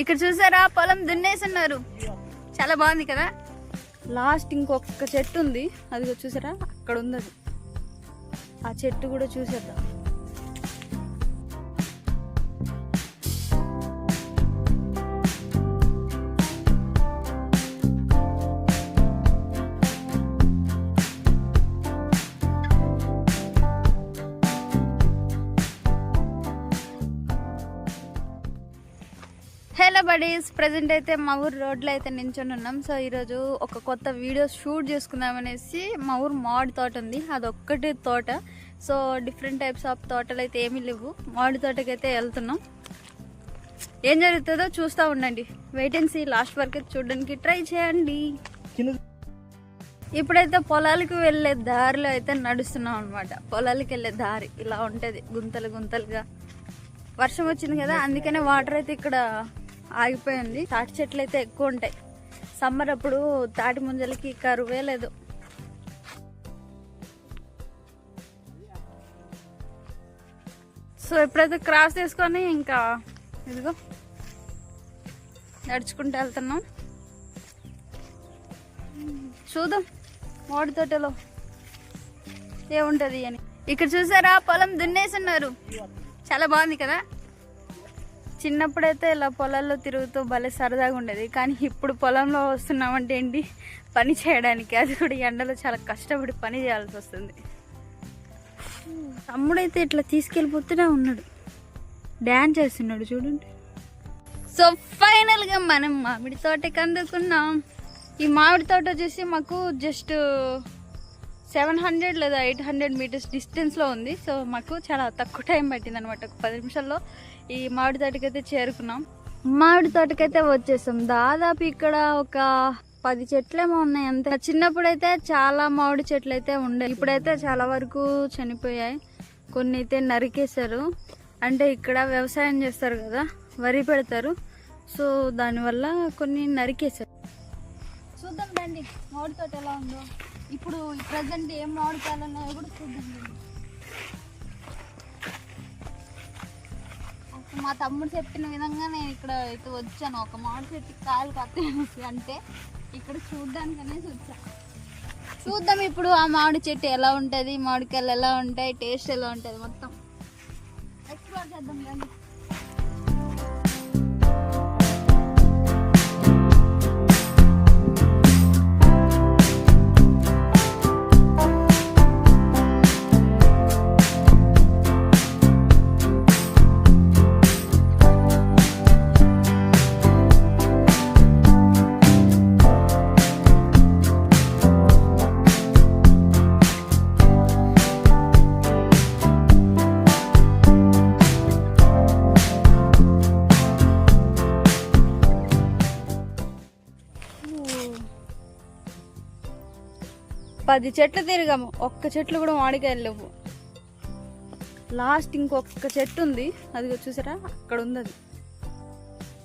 ఇక్కడ చూసారా? పొలం దున్నేసున్నారు. చాలా బాగుంది కదా? లాస్ట్ ఇంకొక చెట్టు ఉంది. అది చూసారా? అక్కడ ఉంది అది ఆ చెట్టు కూడా చూసేద్దాం. హలో బడీస్ ప్రజెంట్ అయితే మా ఊరు రోడ్లో అయితే నించొని ఉన్నాం. సో ఈరోజు ఒక కొత్త వీడియో షూట్ చేసుకుందాం అనేసి మా ఊరు మామిడి తోట ఉంది. అది ఒక్కటి తోట. సో డిఫరెంట్ టైప్స్ ఆఫ్ తోటలు అయితే ఏమీ లేవు. మామిడి తోటకి అయితే వెళ్తున్నాం. ఏం జరుగుతుందో చూస్తూ ఉండండి. వెయిట్ అండ్ సీ లాస్ట్ వరకు అయితే చూడడానికి ట్రై చేయండి. ఇప్పుడైతే పొలాలకు వెళ్ళే దారిలో అయితే నడుస్తున్నాం అనమాట పొలాలకు వెళ్ళే దారి ఇలా ఉంటుంది గుంతలు గుంతలుగా. వర్షం వచ్చింది కదా అందుకనే వాటర్ అయితే ఇక్కడ ఆగిపోయింది. తాటి చెట్లు అయితే ఎక్కువ ఉంటాయి. సమ్మర్ అప్పుడు తాటి ముంజలకి కరువే లేదు. సో ఎప్పుడైతే క్రాస్ చేసుకొని ఇంకా ఇదిగో నడుచుకుంటూ వెళ్తున్నాం. చూద్దాం మోడి తోటలో ఏముంటది అని. ఇక్కడ చూసారా? పొలం దున్నేసి ఉన్నారు. చాలా బాగుంది కదా? చిన్నప్పుడైతే ఇలా పొలాల్లో తిరుగుతూ భలే సరదాగా ఉండేది. కానీ ఇప్పుడు పొలంలో వస్తున్నామంటే ఏంటి? పని చేయడానికి. అది కూడా ఎండలో చాలా కష్టపడి పని చేయాల్సి వస్తుంది. తమ్ముడైతే ఇట్లా తీసుకెళ్ళిపోతూనే ఉన్నాడు. డ్యాన్స్ చేస్తున్నాడు చూడండి. సో ఫైనల్గా మనం మామిడి తోటకి అందుకున్నాం. ఈ మామిడి తోట వచ్చేసి మాకు జస్ట్ సెవెన్ హండ్రెడ్ లేదా ఎయిట్ హండ్రెడ్ మీటర్స్ డిస్టెన్స్లో ఉంది. సో మాకు చాలా తక్కువ టైం పట్టింది అనమాట ఒక పది నిమిషాల్లో ఈ మామిడి తోటకైతే చేరుకున్నాం. మామిడి తోటకైతే వచ్చేసాం. దాదాపు ఇక్కడ ఒక పది చెట్లేమో ఉన్నాయి అంతే. చిన్నప్పుడైతే చాలా మామిడి చెట్లు అయితే ఉండే. ఇప్పుడైతే చాలా వరకు చనిపోయాయి. కొన్ని అయితే నరికేశారు. అంటే ఇక్కడ వ్యవసాయం చేస్తారు కదా వరి పెడతారు. సో దానివల్ల కొన్ని నరికేశారు. చూద్దాం రండి మామిడి తోట ఎలా ఉందో. ఇప్పుడు ప్రజెంట్ ఏం మామిడికాయలు ఉన్నాయో కూడా చూద్దాం మా తమ్ముడు చెప్పిన విధంగా నేను ఇక్కడ అయితే వచ్చాను. ఒక మామిడి చెట్టుకి కాయలు కట్టేసి అంటే ఇక్కడ చూడ్డానికి అనేసి వచ్చాను చూద్దాం ఇప్పుడు ఆ మామిడి చెట్టు ఎలా ఉంటుంది మామిడికాయలు ఎలా ఉంటాయి టేస్ట్ ఎలా ఉంటుంది మొత్తం. ఎక్స్ప్లోర్ చేద్దాం కానీ పది చెట్లు తిరిగాము. ఒక్క చెట్లు కూడా మామిడికాయలు లేవు. లాస్ట్ ఇంకొక చెట్టు ఉంది. అది చూసారా? అక్కడ ఉంది అది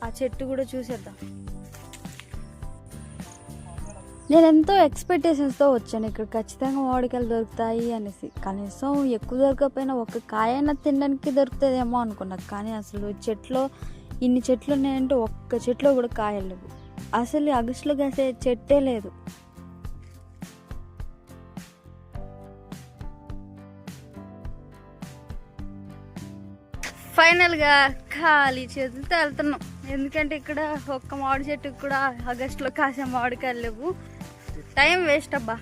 ఆ చెట్టు కూడా చూసేద్దాం. నేను ఎంతో ఎక్స్పెక్టేషన్స్తో వచ్చాను. ఇక్కడ ఖచ్చితంగా మామిడికాయలు దొరుకుతాయి అనేసి. కనీసం ఎక్కువ దొరకకపోయినా ఒక కాయైనా తినడానికి దొరుకుతుందేమో అనుకున్నా. కానీ అసలు చెట్లో ఇన్ని చెట్లు ఉన్నాయంటే ఒక్క చెట్లో కూడా కాయలు లేవు. అసలు అగస్టులో కాసే చెట్టే లేదు. ఫైనల్గా ఖాళీ చేతులతో వెళ్తున్నాం. ఎందుకంటే ఇక్కడ ఒక్క మామిడి చెట్టుకు కూడా ఆగస్టులో కాసే మామిడికాయలు లేవు. టైం వేస్ట్ అబ్బా.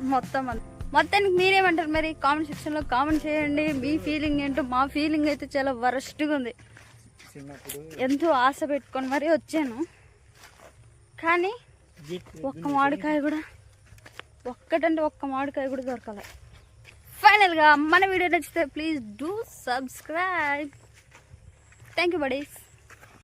మొత్తం అంత. మొత్తానికి మీరేమంటారు మరి? కామెంట్ సెక్షన్లో కామెంట్ చేయండి. మీ ఫీలింగ్ ఏంటో? మా ఫీలింగ్ అయితే చాలా వరస్ట్గా ఉంది. ఎంతో ఆశ పెట్టుకొని మరీ వచ్చాను. కానీ ఒక్క మామిడికాయ కూడా ఒక్కటంటే ఒక్క మామిడికాయ కూడా దొరకలే. ఫైనల్గా మన వీడియో నచ్చితే please do subscribe thank you buddies